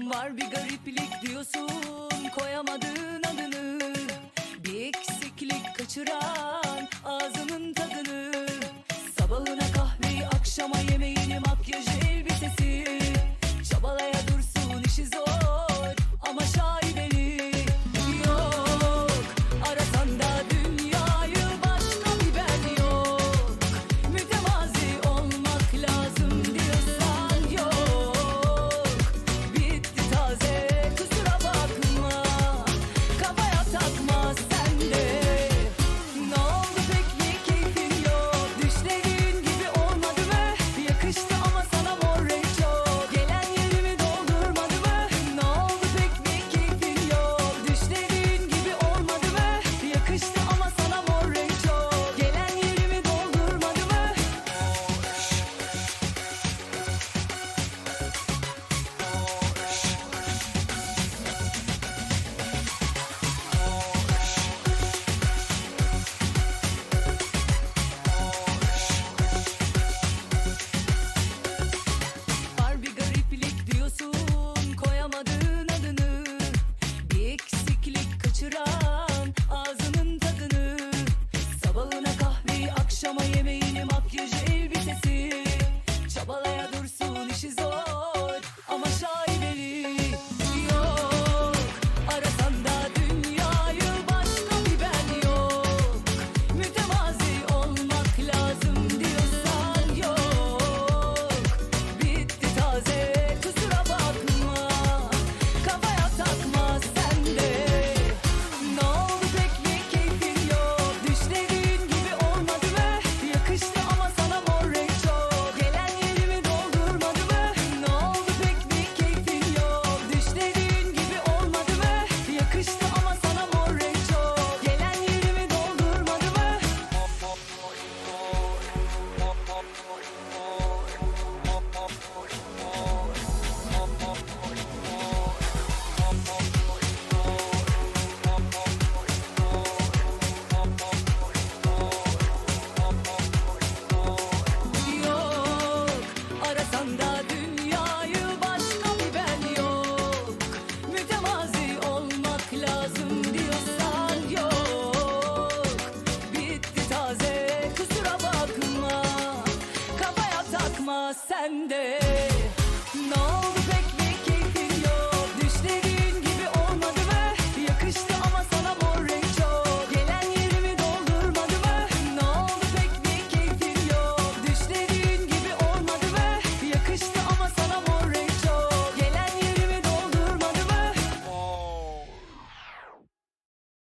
Var bir gariplik diyorsun koyamadığın adını. Bir eksiklik kaçıran 들어. sende. Ne oldu peki?